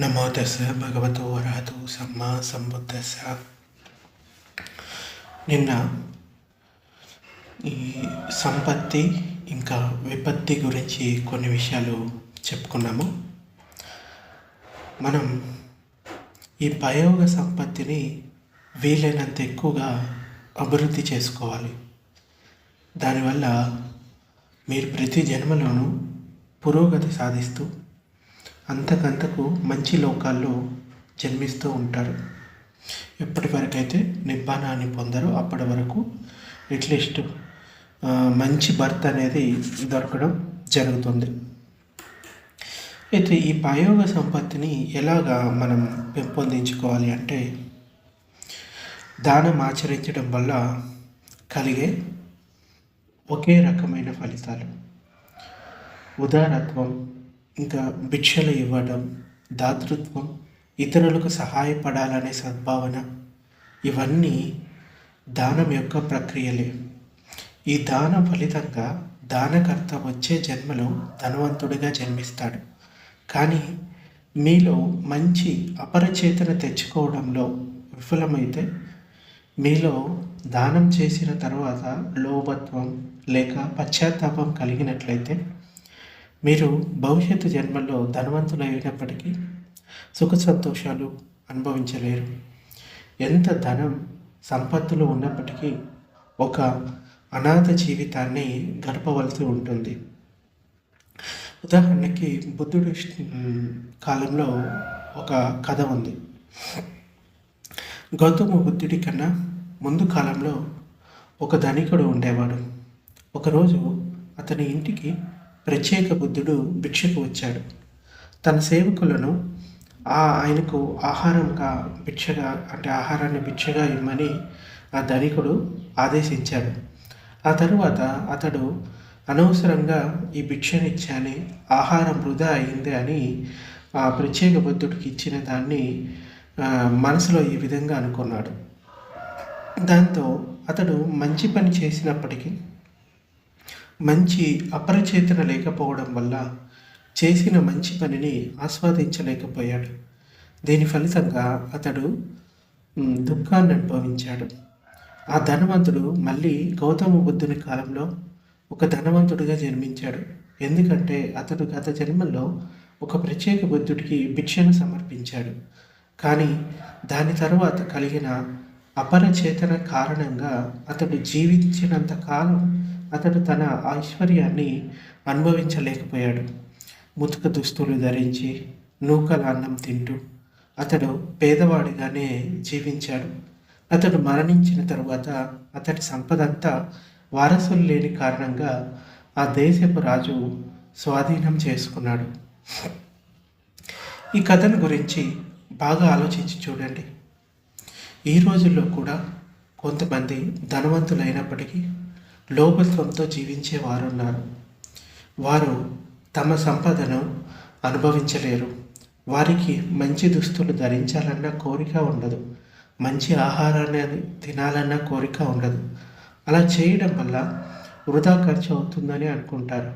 నమో దశ భగవతో వరహతు సమ్మా సంబుద్ధస్స నిన్న ఈ సంపత్తి ఇంకా విపత్తి గురించి కొన్ని విషయాలు చెప్పుకున్నాము. మనం ఈ ప్రయోగ సంపత్తిని వీలైనంత ఎక్కువగా అభివృద్ధి చేసుకోవాలి. దానివల్ల మీరు ప్రతి జన్మలోనూ పురోగతి సాధిస్తూ అంతకంతకు మంచి లోకాల్లో జన్మిస్తూ ఉంటారు. ఎప్పటి వరకు అయితే నిబ్బానాన్ని పొందరో అప్పటి వరకు అట్లీస్ట్ మంచి భర్త అనేది దొరకడం జరుగుతుంది. అయితే ఈ ప్రయోగ సంపత్తిని ఎలాగా మనం పెంపొందించుకోవాలి అంటే దానం ఆచరించడం వల్ల కలిగే ఒకే రకమైన ఫలితాలు. ఉదారత్వం ఇంకా భిక్షలు ఇవ్వడం దాతృత్వం ఇతరులకు సహాయపడాలనే సద్భావన ఇవన్నీ దానం యొక్క ప్రక్రియలే. ఈ దాన ఫలితంగా దానకర్త వచ్చే జన్మలో ధనవంతుడిగా జన్మిస్తాడు. కానీ మీలో మంచి అపరచేతన తెచ్చుకోవడంలో విఫలమైతే మీలో దానం చేసిన తర్వాత లోభత్వం లేక పశ్చాత్తాపం కలిగినట్లయితే మీరు భవిష్యత్తు జన్మల్లో ధనవంతులు అయినప్పటికీ సుఖ సంతోషాలు అనుభవించలేరు. ఎంత ధనం సంపత్తులు ఉన్నప్పటికీ ఒక అనాథ జీవితాన్ని గడపవలసి ఉంటుంది. ఉదాహరణకి బుద్ధుడి కాలంలో ఒక కథ ఉంది. గౌతమ బుద్ధుడి కన్నా ముందు కాలంలో ఒక ధనికుడు ఉండేవాడు. ఒకరోజు అతని ఇంటికి ప్రత్యేక బుద్ధుడు భిక్షకు వచ్చాడు. తన సేవకులను ఆ ఆయనకు ఆహారంగా భిక్షగా అంటే ఆహారాన్ని భిక్షగా ఇమ్మని ఆ ధనికుడు ఆదేశించాడు. ఆ తరువాత అతడు అనవసరంగా ఈ భిక్షనిచ్చాని ఆహారం వృధా అయింది అని ఆ ప్రత్యేక బుద్ధుడికి ఇచ్చిన దాన్ని మనసులో ఈ విధంగా అనుకున్నాడు. దాంతో అతడు మంచి పని చేసినప్పటికీ మంచి అపరచేతన లేకపోవడం వల్ల చేసిన మంచి పనిని ఆస్వాదించలేకపోయాడు. దీని ఫలితంగా అతడు దుఃఖాన్ని అనుభవించాడు. ఆ ధనవంతుడు మళ్ళీ గౌతమ బుద్ధుని కాలంలో ఒక ధనవంతుడిగా జన్మించాడు. ఎందుకంటే అతడు గత జన్మలో ఒక ప్రత్యేక బుద్ధుడికి భిక్షను సమర్పించాడు. కానీ దాని తరువాత కలిగిన అపరచేతన కారణంగా అతడు జీవించినంత కాలం అతడు తన ఐశ్వర్యాన్ని అనుభవించలేకపోయాడు. ముతుక దుస్తులు ధరించి నూకల అన్నం తింటూ అతడు పేదవాడిగానే జీవించాడు. అతడు మరణించిన తరువాత అతడి సంపదంతా వారసులు లేని కారణంగా ఆ దేశపు రాజు స్వాధీనం చేసుకున్నాడు. ఈ కథను గురించి బాగా ఆలోచించి చూడండి. ఈ రోజుల్లో కూడా కొంతమంది ధనవంతులైనప్పటికీ లోభత్వంతో జీవించే వారు ఉన్నారు వారు తమ సంపదను అనుభవించలేరు. వారికి మంచి దుస్తులు ధరించాలన్న కోరిక ఉండదు. మంచి ఆహారాన్ని తినాలన్న కోరిక ఉండదు. అలా చేయడం వల్ల వృధా ఖర్చు అవుతుందని అనుకుంటారు.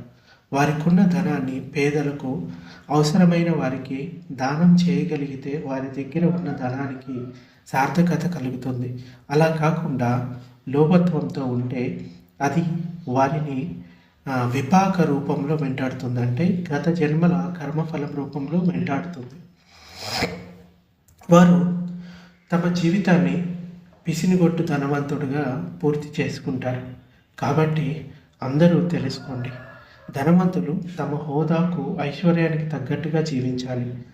వారికున్న ధనాన్ని పేదలకు అవసరమైన వారికి దానం చేయగలిగితే వారి దగ్గర ఉన్న ధనానికి సార్థకత కలుగుతుంది. అలా కాకుండా లోభత్వంతో ఉంటే అది వారిని విపాక రూపంలో వెంటాడుతుంది అంటే గత జన్మల కర్మఫలం రూపంలో వెంటాడుతుంది. వారు తమ జీవితాన్ని పిసినిగొట్టు ధనవంతుడుగా పూర్తి చేసుకుంటారు. కాబట్టి అందరూ తెలుసుకోండి. ధనవంతులు తమ హోదాకు ఐశ్వర్యానికి తగ్గట్టుగా జీవించాలి.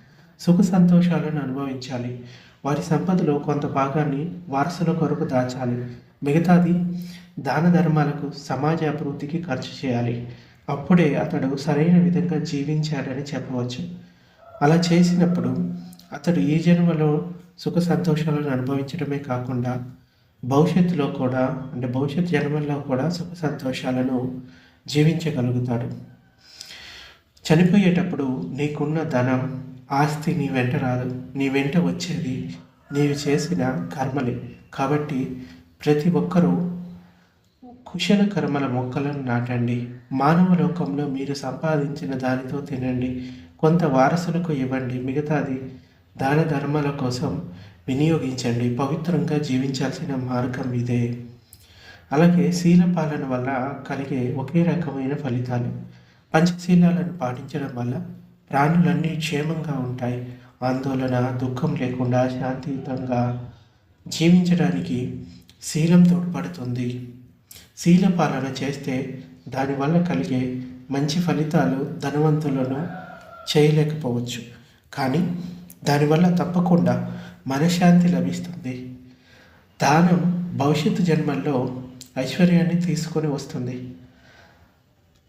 సుఖ సంతోషాలను అనుభవించాలి. వారి సంపదలో కొంత భాగాన్ని వారసుల కొరకు దాచాలి. మిగతాది దాన ధర్మాలకు సమాజ అభివృద్ధికి ఖర్చు చేయాలి. అప్పుడే అతడు సరైన విధంగా జీవించాడని చెప్పవచ్చు. అలా చేసినప్పుడు అతడు ఈ జన్మలో సుఖ సంతోషాలను అనుభవించడమే కాకుండా భవిష్యత్తులో కూడా అంటే భవిష్యత్ జన్మల్లో కూడా సుఖ సంతోషాలను జీవించగలుగుతాడు. చనిపోయేటప్పుడు నీకున్న ధనం ఆస్తి నీ వెంట రాదు. నీ వెంట వచ్చేది నీవు చేసిన కర్మలే. కాబట్టి ప్రతి ఒక్కరూ కుశల కర్మల మొక్కలను నాటండి. మానవ లోకంలో మీరు సంపాదించిన దానితో తినండి. కొంత వారసులకు ఇవ్వండి. మిగతాది దాన ధర్మాల కోసం వినియోగించండి. పవిత్రంగా జీవించాల్సిన మార్గం ఇదే. అలాగే శీల పాలన వల్ల కలిగే ఒకే రకమైన ఫలితాలు. పంచశీలాలను పాటించడం వల్ల ప్రాణులన్నీ క్షేమంగా ఉంటాయి. ఆందోళన దుఃఖం లేకుండా శాంతియుతంగా జీవించడానికి శీలం తోడ్పడుతుంది. శీల పాలన చేస్తే దానివల్ల కలిగే మంచి ఫలితాలు ధనవంతులను చేయలేకపోవచ్చు. కానీ దానివల్ల తప్పకుండా మనశ్శాంతి లభిస్తుంది. దానం భవిష్యత్తు జన్మల్లో ఐశ్వర్యాన్ని తీసుకొని వస్తుంది.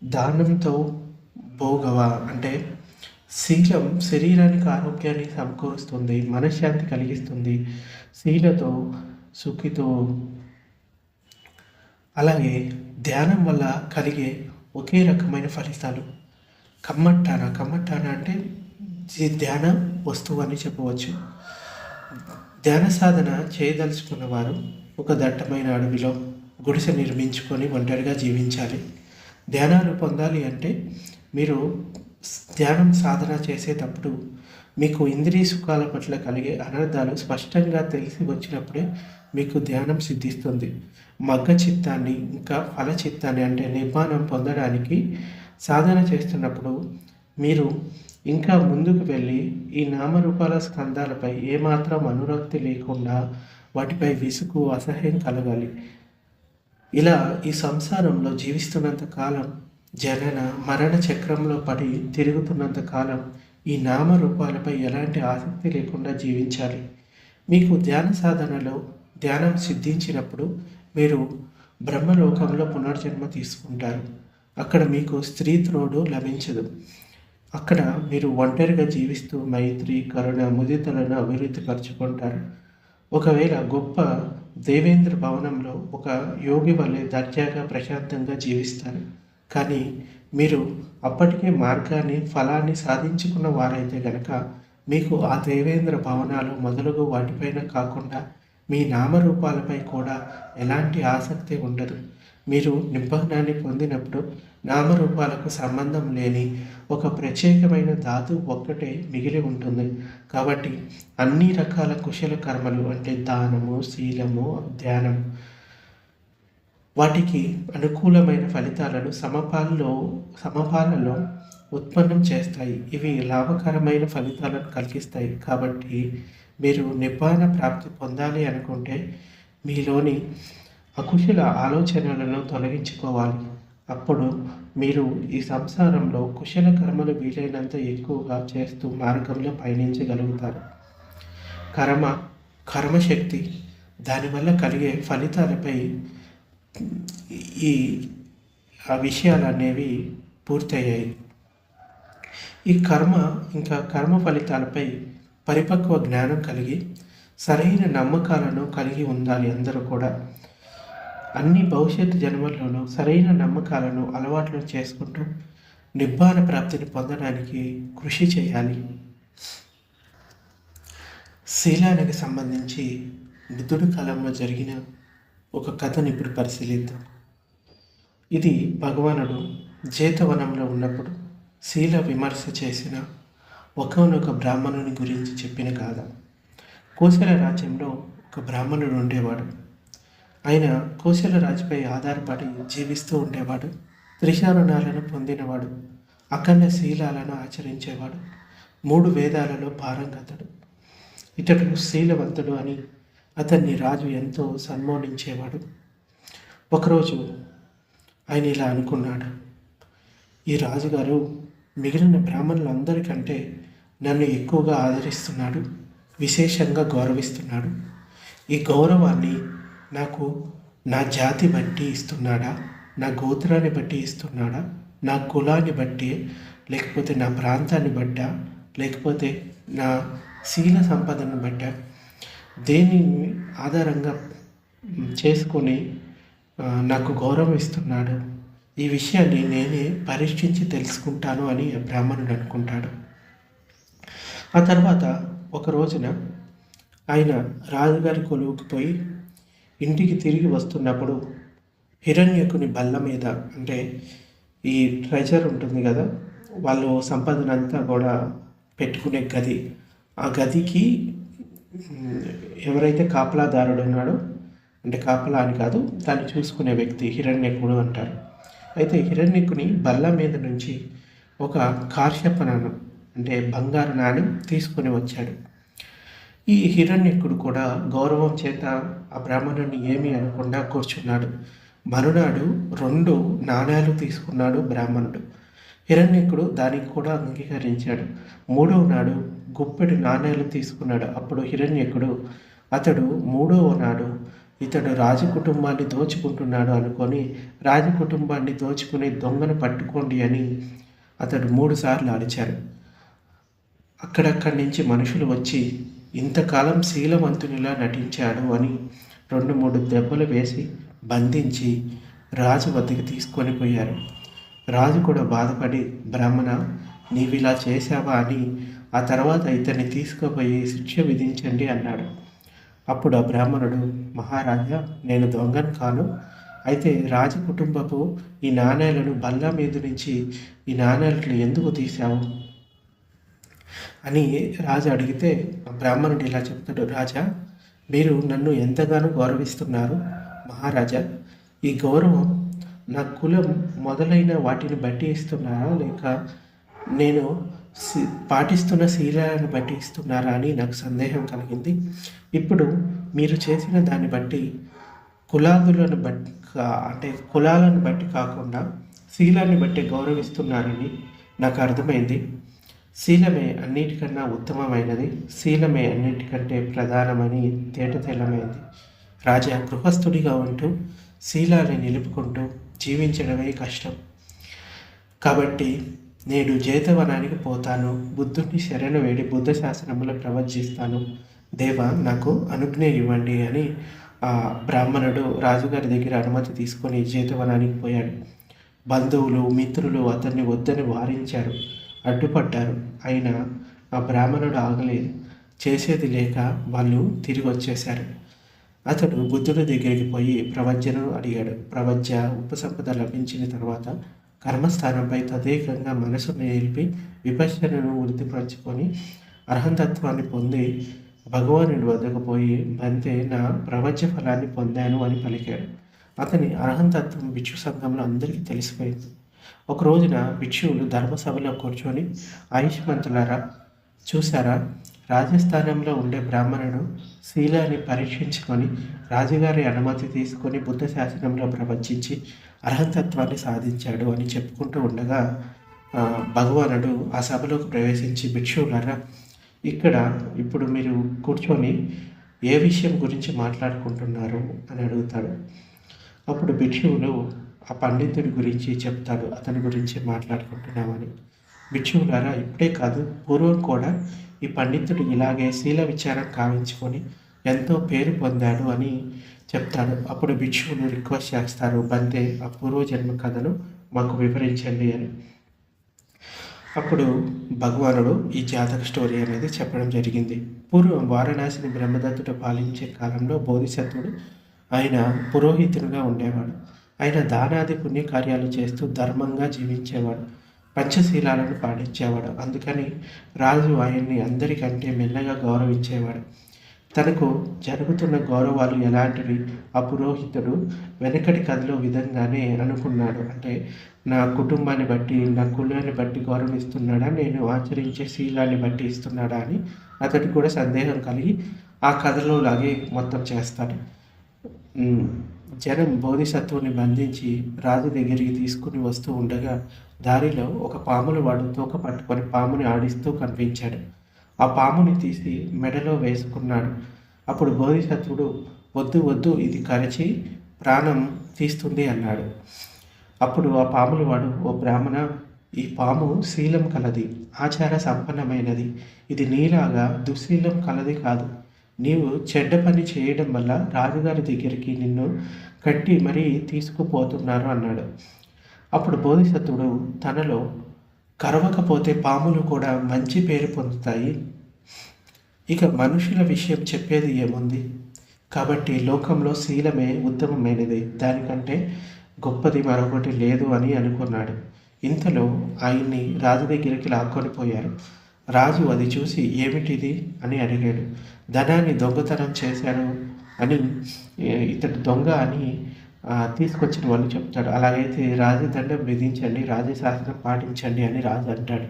దానంతో భోగవ? అంటే శీలం శరీరానికి ఆరోగ్యాన్ని సమకూరుస్తుంది మనశ్శాంతి కలిగిస్తుంది. శీలతో సుఖితో అలాగే ధ్యానం వల్ల కలిగే ఒకే రకమైన ఫలితాలు. కమ్మట్టాన కమ్మట్టాన అంటే ధ్యాన వస్తువు అని చెప్పవచ్చు. ధ్యాన సాధన చేయదలుచుకున్న వారు ఒక దట్టమైన అడవిలో గుడిసె నిర్మించుకొని ఒంటరిగా జీవించాలి. ధ్యానాలు పొందాలి అంటే మీరు ధ్యానం సాధన చేసేటప్పుడు మీకు ఇంద్రియ సుఖాల పట్ల కలిగే అనర్థాలు స్పష్టంగా తెలిసి వచ్చినప్పుడే మీకు ధ్యానం సిద్ధిస్తుంది. మగ్గ చిత్తాన్ని ఇంకా ఫల చిత్తాన్ని అంటే నిర్మాణం పొందడానికి సాధన చేస్తున్నప్పుడు మీరు ఇంకా ముందుకు వెళ్ళి ఈ నామరూపాల స్కందాలపై ఏమాత్రం అనురక్తి లేకుండా వాటిపై విసుగు అసహ్యం కలగాలి. ఇలా ఈ సంసారంలో జీవిస్తున్నంత కాలం జనన మరణ చక్రంలో పడి తిరుగుతున్నంత కాలం ఈ నామరూపాలపై ఎలాంటి ఆసక్తి లేకుండా జీవించాలి. మీకు ధ్యాన సాధనలో ధ్యానం సిద్ధించినప్పుడు మీరు బ్రహ్మలోకంలో పునర్జన్మ తీసుకుంటారు. అక్కడ మీకు స్త్రీ త్రోడు లభించదు. అక్కడ మీరు ఒంటరిగా జీవిస్తూ మైత్రి కరుణ ముదితలను అభివృద్ధి పరుచుకుంటారు. ఒకవేళ గొప్ప దేవేంద్ర భవనంలో ఒక యోగి వల్లే దర్జాగా ప్రశాంతంగా జీవిస్తారు. కానీ మీరు అప్పటికే మార్గాన్ని ఫలాన్ని సాధించుకున్న వారైతే గనక మీకు ఆ దేవేంద్ర భవనాలు మొదలగు వాటిపైన కాకుండా మీ నామరూపాలపై కూడా ఎలాంటి ఆసక్తి ఉండదు. మీరు నిబ్బహనాన్ని పొందినప్పుడు నామరూపాలకు సంబంధం లేని ఒక ప్రత్యేకమైన ధాతు ఒక్కటే మిగిలి ఉంటుంది. కాబట్టి అన్ని రకాల కుశల కర్మలు అంటే దానము శీలము ధ్యానం వాటికి అనుకూలమైన ఫలితాలను సమపాలలో సమపాలలో ఉత్పన్నం చేస్తాయి. ఇవి లాభకరమైన ఫలితాలను కలిగిస్తాయి. కాబట్టి మీరు నిబ్బాన ప్రాప్తి పొందాలి అనుకుంటే మీలోని అకుశల ఆలోచనలను తొలగించుకోవాలి. అప్పుడు మీరు ఈ సంసారంలో కుశల కర్మలు వీలైనంత ఎక్కువగా చేస్తూ మార్గంలో పయనించగలుగుతారు. కర్మ కర్మశక్తి దానివల్ల కలిగే ఫలితాలపై ఈ ఆ విషయాలు అనేవి పూర్తయ్యాయి. ఈ కర్మ ఇంకా కర్మ ఫలితాలపై పరిపక్వ జ్ఞానం కలిగి సరైన నమ్మకాలను కలిగి ఉండాలి అందరూ కూడా. అన్ని భవిష్యత్తు జన్మల్లోనూ సరైన నమ్మకాలను అలవాట్లు చేసుకుంటూ నిబ్బాన ప్రాప్తిని పొందడానికి కృషి చేయాలి. శీలానికి సంబంధించి బుద్ధుడి కాలంలో జరిగిన ఒక కథను ఇప్పుడు పరిశీలిద్దాం. ఇది భగవానుడు జేతవనంలో ఉన్నప్పుడు శీల విమర్శ చేసిన ఒకనొక బ్రాహ్మణుని గురించి చెప్పిన కథ. కోశల రాజ్యంలో ఒక బ్రాహ్మణుడు ఉండేవాడు. ఆయన కోశల రాజుపై ఆధారపడి జీవిస్తూ ఉండేవాడు. త్రిశారణాలను పొందినవాడు. అఖండ శీలాలను ఆచరించేవాడు. మూడు వేదాలలో పారంగతుడు. ఇతడు శీలవంతుడు అని అతన్ని రాజు ఎంతో సన్మానించేవాడు ఒకరోజు ఆయన ఇలా అనుకున్నాడు ఈ రాజుగారు మిగిలిన బ్రాహ్మణులందరికంటే నన్ను ఎక్కువగా ఆదరిస్తున్నాడు విశేషంగా గౌరవిస్తున్నాడు. ఈ గౌరవాన్ని నాకు నా జాతి బట్టి ఇస్తున్నాడా? నా గోత్రాన్ని బట్టి ఇస్తున్నాడా? నా కులాన్ని బట్టి లేకపోతే నా ప్రాంతాన్ని బట్టా? లేకపోతే నా శీల సంపదను బట్టా? దేనిని ఆధారంగా చేసుకొని నాకు గౌరవం ఇస్తున్నాడు ఈ విషయాన్ని నేనే పరీక్షించి తెలుసుకుంటాను అని బ్రాహ్మణుడు అనుకుంటాడు. ఆ తర్వాత ఒక రోజున ఆయన రాజుగారి కొలువుకి పోయి ఇంటికి తిరిగి వస్తున్నప్పుడు హిరణ్యకుని బల్ల మీద అంటే ఈ ట్రెజర్ ఉంటుంది కదా వాళ్ళు సంపదనంతా కూడా పెట్టుకునే గది. ఆ గదికి ఎవరైతే కాపలాదారుడు ఉన్నాడో అంటే కాపలా అని కాదు దాన్ని చూసుకునే వ్యక్తి హిరణ్యకుడు అంటారు. అయితే హిరణ్యకుని బల్ల మీద నుంచి ఒక కార్షప నాణం అంటే బంగారు నాణ్యం తీసుకుని వచ్చాడు. ఈ హిరణ్యకుడు కూడా గౌరవం చేత ఆ బ్రాహ్మణుని ఏమీ అనకుండా కూర్చున్నాడు. మరునాడు రెండు నాణ్యాలు తీసుకున్నాడు బ్రాహ్మణుడు. హిరణ్యకుడు దానికి కూడా అంగీకరించాడు. మూడవ నాడు గుప్పెడు నాణేలు తీసుకున్నాడు. అప్పుడు హిరణ్యకుడు అతడు మూడవ నాడు ఇతడు రాజు కుటుంబాన్ని దోచుకుంటున్నాడు అనుకొని రాజు కుటుంబాన్ని దోచుకునే దొంగను పట్టుకోండి అని అతడు మూడుసార్లు అరిచారు అక్కడక్కడి నుంచి మనుషులు వచ్చి ఇంతకాలం శీలవంతునిలా నటించాడు అని రెండు మూడు దెబ్బలు వేసి బంధించి రాజు వద్దకు తీసుకొని పోయారు. రాజు కూడా బాధపడి బ్రాహ్మణ నీవిలా చేశావా అని ఆ తర్వాత ఇతన్ని తీసుకుపోయి శిక్ష విధించండి అన్నాడు. అప్పుడు ఆ బ్రాహ్మణుడు మహారాజా నేను దొంగను కాను. అయితే రాజు కుటుంబపు ఈ నాణేలను బల్ల మీద నుంచి ఈ నాణేలను ఎందుకు తీశావు? అని రాజు అడిగితే బ్రాహ్మణుడు ఇలా చెప్తాడు రాజా మీరు నన్ను ఎంతగానో గౌరవిస్తున్నారు. మహారాజా ఈ గౌరవం నా కులం మొదలైన వాటిని బట్టి ఇస్తున్నారా? లేక నేను పాటిస్తున్న శీలాలను బట్టి ఇస్తున్నారా అని నాకు సందేహం కలిగింది. ఇప్పుడు మీరు చేసిన దాన్ని బట్టి కులాదులను బట్టి అంటే కులాలను బట్టి కాకుండా శీలాన్ని బట్టి గౌరవిస్తున్నారని నాకు అర్థమైంది. శీలమే అన్నిటికన్నా ఉత్తమమైనది. శీలమే అన్నిటికంటే ప్రధానమని తేటతెల్లమైంది. రాజా గృహస్థుడిగా ఉంటూ శీలాన్ని నిలుపుకుంటూ జీవించడమే కష్టం. కాబట్టి నేను జైతవనానికి పోతాను. బుద్ధుడిని శరణు వేడి బుద్ధ శాసనములు ప్రవచిస్తాను. దేవ నాకు అనుజ్ఞ ఇవ్వండి అని ఆ బ్రాహ్మణుడు రాజుగారి దగ్గర అనుమతి తీసుకొని జైతవనానికి పోయాడు. బంధువులు మిత్రులు అతన్ని వద్దని వారించారు. అడ్డుపడ్డారు. అయినా ఆ బ్రాహ్మణుడు ఆగలేదు. చేసేది లేక వాళ్ళు తిరిగి వచ్చేశారు అతడు బుద్ధుడి దగ్గరికి పోయి ప్రవజ్యను అడిగాడు. ప్రవజ్య ఉపసంపద లభించిన తర్వాత కర్మస్థానంపై తదేకంగా మనసును నిలిపి విపశ్యను వృద్ధిపరచుకొని అర్హంతత్వాన్ని పొంది భగవానుడి వద్దకు పోయి బంతే నా ప్రవచ ఫలాన్ని పొందాను అని పలికాడు. అతని అర్హంతత్వం భిక్షు సంఘంలో అందరికీ తెలిసిపోయింది. ఒక రోజున భిక్షువులు ధర్మసభలో కూర్చొని ఆయుష్మంతులారా చూసారా రాజస్థానంలో ఉండే బ్రాహ్మణుడు శీలాన్ని పరీక్షించుకొని రాజుగారి అనుమతి తీసుకొని బుద్ధ శాసనంలో ప్రవచించి అర్హతత్వాన్ని సాధించాడు అని చెప్పుకుంటూ ఉండగా భగవానుడు ఆ సభలోకి ప్రవేశించి భిక్షువులారా ఇక్కడ ఇప్పుడు మీరు కూర్చొని ఏ విషయం గురించి మాట్లాడుకుంటున్నారు? అని అడుగుతాడు. అప్పుడు భిక్షువులు ఆ పండితుడి గురించి చెప్తాడు అతని గురించి మాట్లాడుకుంటున్నామని. భిక్షువులారా ఇప్పుడే కాదు పూర్వం కూడా ఈ పండితుడు ఇలాగే శీల విచారం కావించుకొని ఎంతో పేరు పొందాడు అని చెప్తాడు. అప్పుడు భిక్షువులు రిక్వెస్ట్ చేస్తారు బందే ఆ పూర్వజన్మ కథను మాకు వివరించండి అని. అప్పుడు భగవానుడు ఈ జాతక స్టోరీ అనేది చెప్పడం జరిగింది. పూర్వం వారణాసిని బ్రహ్మదత్తుడు పాలించే కాలంలో బోధిసత్వుడు ఆయన పురోహితునిగా ఉండేవాడు. ఆయన దానాది పుణ్యకార్యాలు చేస్తూ ధర్మంగా జీవించేవాడు. పంచశీలాలను పాటించేవాడు. అందుకని రాజు ఆయన్ని అందరికంటే మెల్లగా గౌరవించేవాడు. తనకు జరుగుతున్న గౌరవాలు ఎలాంటివి? ఆ పురోహితుడు వెనకటి కథలో విధంగానే అనుకున్నాడు. అంటే నా కుటుంబాన్ని బట్టి నా కులాన్ని బట్టి గౌరవిస్తున్నాడా? నేను ఆచరించే శీలాన్ని బట్టి ఇస్తున్నాడా అని అతడికి కూడా సందేహం కలిగి ఆ కథలో లాగే మొత్తం చేస్తాడు. జనం బోధిసత్వుని బంధించి రాజు దగ్గరికి తీసుకుని వస్తూ ఉండగా దారిలో ఒక పామును వాడు తోక పట్టుకొని పాముని ఆడిస్తూ కనిపించాడు. ఆ పాముని తీసి మెడలో వేసుకున్నాడు. అప్పుడు బోధిసత్వుడు వద్దు వద్దు ఇది కరచి ప్రాణం తీస్తుంది అన్నాడు. అప్పుడు ఆ పాములు వాడు ఓ బ్రాహ్మణ ఈ పాము శీలం కలది ఆచార సంపన్నమైనది. ఇది నీలాగా దుశ్శీలం కలది కాదు. నీవు చెడ్డ పని చేయడం వల్ల రాజుగారి దగ్గరికి నిన్ను కట్టి మరీ తీసుకుపోతున్నారు అన్నాడు. అప్పుడు బోధిసత్వుడు తనలో కరవకపోతే పాములు కూడా మంచి పేరు పొందుతాయి. ఇక మనుషుల విషయం చెప్పేది ఏముంది? కాబట్టి లోకంలో శీలమే ఉత్తమమైనది. దానికంటే గొప్పది మరొకటి లేదు అని అనుకున్నాడు. ఇంతలో ఆయన్ని రాజు దగ్గరికి లాక్కొని పోయారు. రాజు అది చూసి ఏమిటిది అని అడిగాడు. ధనాన్ని దొంగతనం చేశాడు అని ఇతడు దొంగ అని తీసుకొచ్చిన వాళ్ళు చెప్తాడు అలాగైతే రాజదండం విధించండి రాజశాసనం పాటించండి అని రాజు అంటాడు.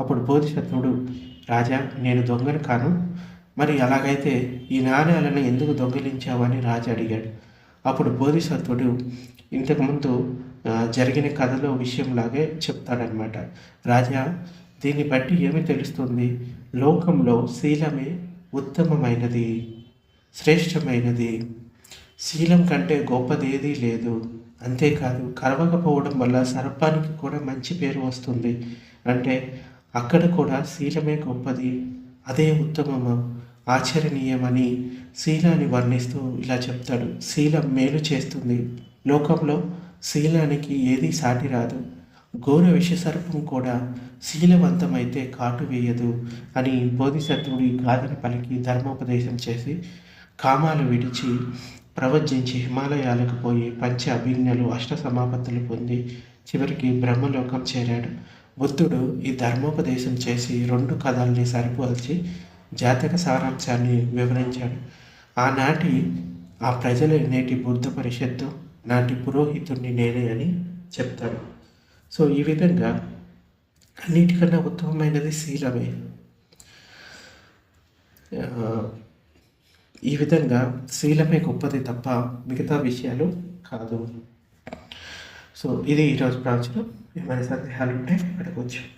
అప్పుడు బోధిసత్వుడు రాజా నేను దొంగను కాను. మరి అలాగైతే ఈ నాణ్యాలను ఎందుకు దొంగిలించావని రాజు అడిగాడు. అప్పుడు బోధిసత్వుడు ఇంతకుముందు జరిగిన కథలో విషయంలాగే చెప్తాడనమాట రాజా దీన్ని బట్టి ఏమి తెలుస్తుంది? లోకంలో శీలమే ఉత్తమమైనది శ్రేష్టమైనది. శీలం కంటే గొప్పదేదీ లేదు. అంతేకాదు కరవకపోవడం వల్ల సర్పానికి కూడా మంచి పేరు వస్తుంది. అంటే అక్కడ కూడా శీలమే గొప్పది. అదే ఉత్తమము. ఆచరణీయమని శీలాన్ని వర్ణిస్తూ ఇలా చెప్తాడు. శీలం మేలు చేస్తుంది. లోకంలో శీలానికి ఏదీ సాటి రాదు. ఘోర విషసర్పం కూడా శీలవంతమైతే కాటు వేయదు అని బోధిసత్వుడి గాథని పలికి ధర్మోపదేశం చేసి కామాలు విడిచి ప్రవచించి హిమాలయాలకు పోయి పంచ అభిజ్ఞలు అష్ట సమాపత్తులు పొంది చివరికి బ్రహ్మలోకం చేరాడు. బుద్ధుడు ఈ ధర్మోపదేశం చేసి రెండు కథల్ని సరిపోల్చి జాతక సారాంశాన్ని వివరించాడు. ఆనాటి ఆ ప్రజలే నేటి బుద్ధ పరిషత్తు నాటి పురోహితుడిని నేనే అని చెప్తాడు సో ఈ విధంగా అన్నిటికన్నా ఉత్తమమైనది శీలమే. ఈ విధంగా శీలమే గొప్పది తప్ప మిగతా విషయాలు కాదు. సో ఇది ఈరోజు ప్రవచనం ఏమైనా సందేహాలు ఉంటే అడగవచ్చు